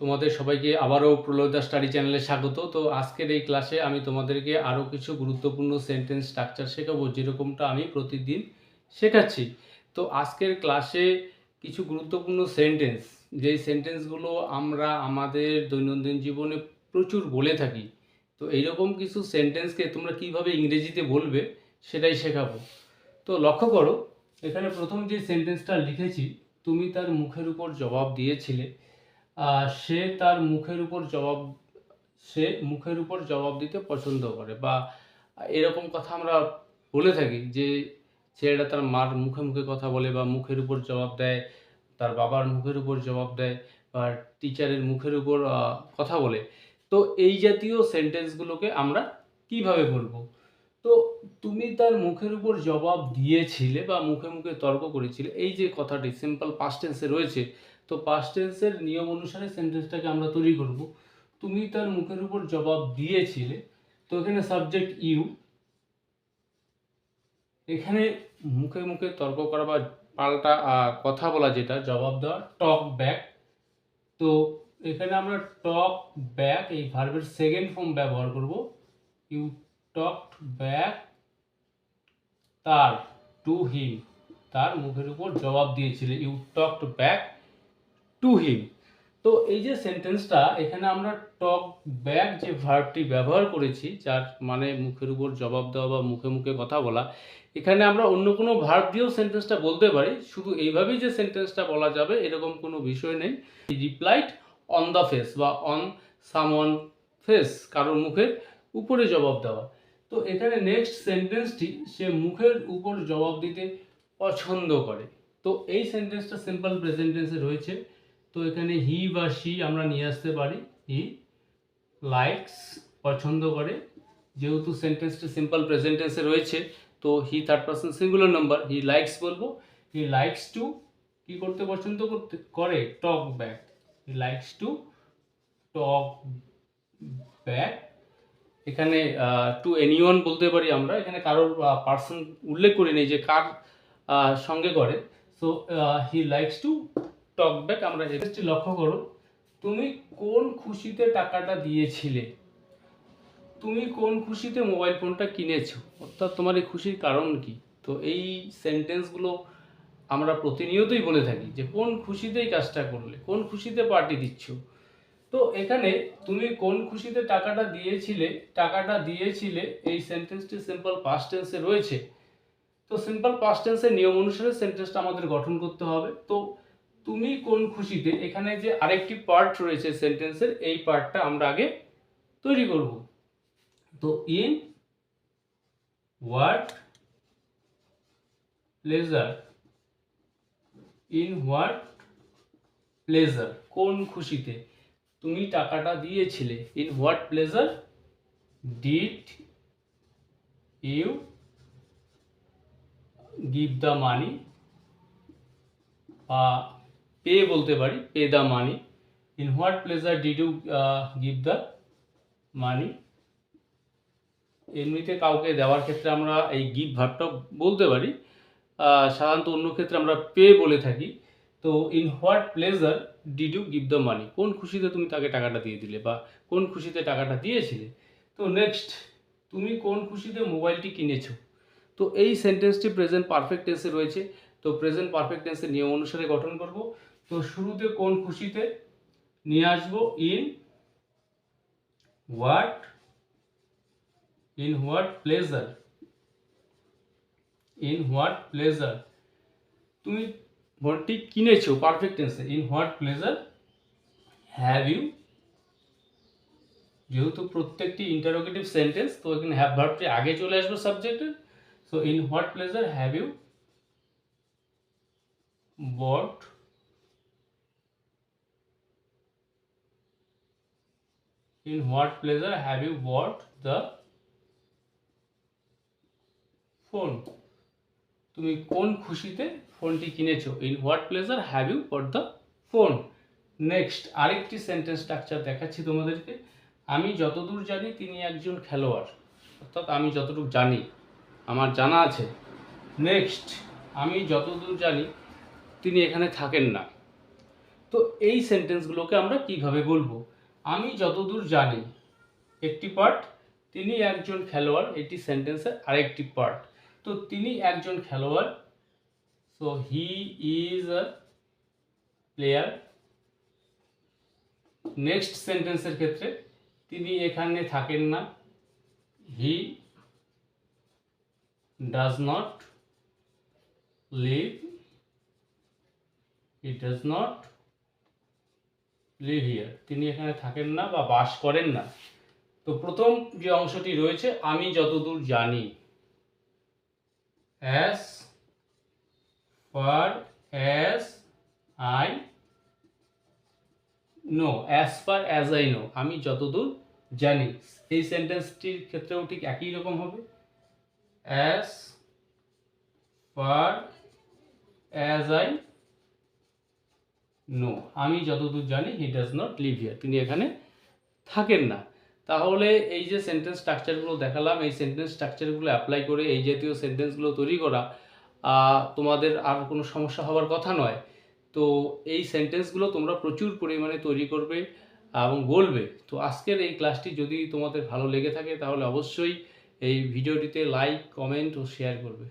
তোমাদের সবাইকে আবারও প্রলয়দা স্টাডি চ্যানেলে স্বাগত। তো আজকের এই ক্লাসে আমি তোমাদেরকে আরও কিছু গুরুত্বপূর্ণ সেন্টেন্স স্ট্রাকচার শেখাবো, যেরকমটা আমি প্রতিদিন শেখাচ্ছি। তো আজকের ক্লাসে কিছু গুরুত্বপূর্ণ সেন্টেন্স, যেই সেন্টেন্সগুলো আমরা আমাদের দৈনন্দিন জীবনে প্রচুর বলে থাকি। তো এইরকম কিছু সেন্টেন্সকে তোমরা কীভাবে ইংরেজিতে বলবে সেটাই শেখাবো। তো লক্ষ্য করো, এখানে প্রথম যে সেন্টেন্সটা লিখেছি, তুমি তার মুখের উপর জবাব দিয়েছিলে। সে তার মুখের উপর জবাব, সে মুখের উপর জবাব দিতে পছন্দ করে বা এরকম কথা আমরা বলে থাকি যে ছেলেটা তার মার মুখে মুখে কথা বলে বা মুখের উপর জবাব দেয়, তার বাবার মুখের উপর জবাব দেয় বা টিচারের মুখের উপর কথা বলে। তো এই জাতীয় সেন্টেন্সগুলোকে আমরা কীভাবে বলব? তো তুমি তার মুখের উপর জবাব দিয়েছিলে বা মুখে মুখে তর্ক করেছিলে, এই যে কথাটি সিম্পল পাস্টেন্সে রয়েছে তো পাস্ট টেন্সের নিয়ম অনুসারে সেন্টেন্সটাকে আমরা তৈরি করব। তুমি তার মুখের উপর জবাব দিয়েছিলে, তো এখানে সাবজেক্ট ইউ এখানে মুখে মুখে তর্ক করা বা পাল্টা কথা বলা যেটা, জবাব দেওয়া টক ব্যাক তো এখানে আমরা টক ব্যাক এই ভার্বের সেকেন্ড ফর্ম ব্যবহার করব। ইউ টকড ব্যাক তার টু হিম তার মুখের উপর জবাব দিয়েছিলে। You talked back to him তো এই যে সেন্টেন্সটা এখানে আমরা টক ব্যাক যে ভার্বটি ব্যবহার করেছি, যার মানে মুখের উপর জবাব দেওয়া বা মুখে মুখে কথা বলা, এখানে আমরা অন্য কোনো ভার্ব দিয়েও সেন্টেন্সটা বলতে পারি। শুধু এইভাবেই যে সেন্টেন্সটা বলা যাবে, এরকম কোনো বিষয় নেই। রিপ্লাইড অন দ্য ফেস বা অন সামওয়ান ফেস কারোর মুখের উপরে জবাব দেওয়া। তো এখানে নেক্সট সেন্টেন্সটি সে মুখের উপর জবাব দিতে পছন্দ করে। তো এই সেন্টেন্সটা সিম্পল প্রেজেন্ট টেন্সে রয়েছে। তো এখানে হি বা শি আমরা নিয়ে আসতে পারি। হি লাইকস পছন্দ করে। যেহেতু সেন্টেন্সটা সিম্পল প্রেজেন্ট টেন্সে রয়েছে, তো he third person singular number he likes বলব। হি লাইকস টু কি করতে পছন্দ করতে, করে talk back he likes to talk back এখানে টু এনিওয়ান বলতে পারি আমরা। এখানে কারোর পার্সন উল্লেখ করি নেই যে কার সঙ্গে করে। So he likes to talk back আমরা এটি লক্ষ্য করো তুমি কোন খুশিতে টাকাটা দিয়েছিলে? তুমি কোন খুশিতে মোবাইল ফোনটা কিনেছো? অর্থাৎ তোমার এই খুশির কারণ কি? তো এই সেন্টেন্সগুলো আমরা প্রতিনিয়তই বলে থাকি যে কোন খুশিতে এই কাজটা করলে, কোন খুশিতে পার্টি দিচ্ছ? তো এখানে তুমি কোন খুশিতে টাকাটা দিয়েছিলে টাকাটা দিয়েছিলে, এই সেন্টেন্সটি সিম্পল পাস্ট টেন্সে রয়েছে। তো সিম্পল পাস্ট টেন্সের নিয়ম অনুসারে সেন্টেন্সটা আমাদের গঠন করতে হবে। তো তুমি কোন খুশিতে? এখানে যে আরেকটি পার্ট রয়েছে সেন্টেন্সের এই পার্টটা আমরা আগে তৈরি করব। তো in what pleasure in what pleasure কোন খুশিতে? তুমি টাকাটা দিয়েছিলে। In what pleasure did you give the money বা পে বলতে পারি, pay the money. In what pleasure did you give the money এমনিতে কাউকে দেওয়ার ক্ষেত্রে আমরা এই গিভ ভাবটা বলতে পারি। সাধারণত অন্য ক্ষেত্রে আমরা পে বলে থাকি। তো in what pleasure did you give the money কোন খুশিতে তুমি তাকে টাকাটা দিয়ে দিলে বা কোন খুশিতে টাকাটা দিয়েছিলে? তো নেক্সট তুমি কোন খুশিতে মোবাইলটি কিনেছো? তো এই সেন্টেন্সটি প্রেজেন্ট পারফেক্ট টেন্সে রয়েছে। তো প্রেজেন্ট পারফেক্ট টেন্সের নিয়ম অনুসারে গঠন করব। তো শুরুতে কোন খুশিতে? নিয়ে আসব in what in what pleasure in what pleasure তুমি ফোনটি কিনেছো পারফেক্ট টেন্সে in what pleasure have you যেহেতু প্রত্যেকটি ইন্টারোগেটিভ সেন্টেন্স তো এখানে হ্যাভ ভার্বটি আগে চলে আসবে সাবজেক্টের so in what pleasure have you bought in what pleasure have you bought the phone? তুমি কোন খুশিতে ফোনটি কিনেছো? In what pleasure have you bought the phone next আরেকটি সেন্টেন্স স্ট্রাকচার দেখাচ্ছি তোমাদেরকে। আমি যতদূর জানি তিনি একজন খেলোয়াড়। অর্থাৎ আমি যতটুকু জানি, আমার জানা আছে। নেক্সট আমি যতদূর জানি তিনি এখানে থাকেন না। তো এই সেন্টেন্সগুলোকে আমরা কীভাবে বলব? আমি যতদূর জানি, একটি পার্ট তিনি একজন খেলোয়াড়, এটি সেন্টেন্সের আরেকটি পার্ট তো তিনি একজন খেলোয়াড় so he is a player next সেন্টেন্সের ক্ষেত্রে, তিনি এখানে থাকেন না। He does not live he does not live here তিনি এখানে থাকেন না বা বাস করেন না। তো প্রথম যে অংশটি রয়েছে, আমি যতদূর জানি as far as I know as far as I know আমি যতদূর জানি, এই সেন্টেন্সটির ক্ষেত্রেও ঠিক একই রকম হবে। As far as I know আমি যতদূর জানি he does not live here তিনি এখানে থাকেন না। তাহলে এই যে সেন্টেন্স স্ট্রাকচারগুলো দেখালাম, এই সেন্টেন্স স্ট্রাকচারগুলো অ্যাপ্লাই করে এই জাতীয় সেন্টেন্সগুলো তৈরি করা তোমাদের আর কোনো সমস্যা হওয়ার কথা নয়। তো এই সেন্টেন্সগুলো তোমরা প্রচুর পরিমাণে তৈরি করবে এবং বলবে। তো আজকের এই ক্লাসটি যদি তোমাদের ভালো লেগে থাকে, তাহলে অবশ্যই এই ভিডিওটিতে লাইক কমেন্ট ও শেয়ার করবে।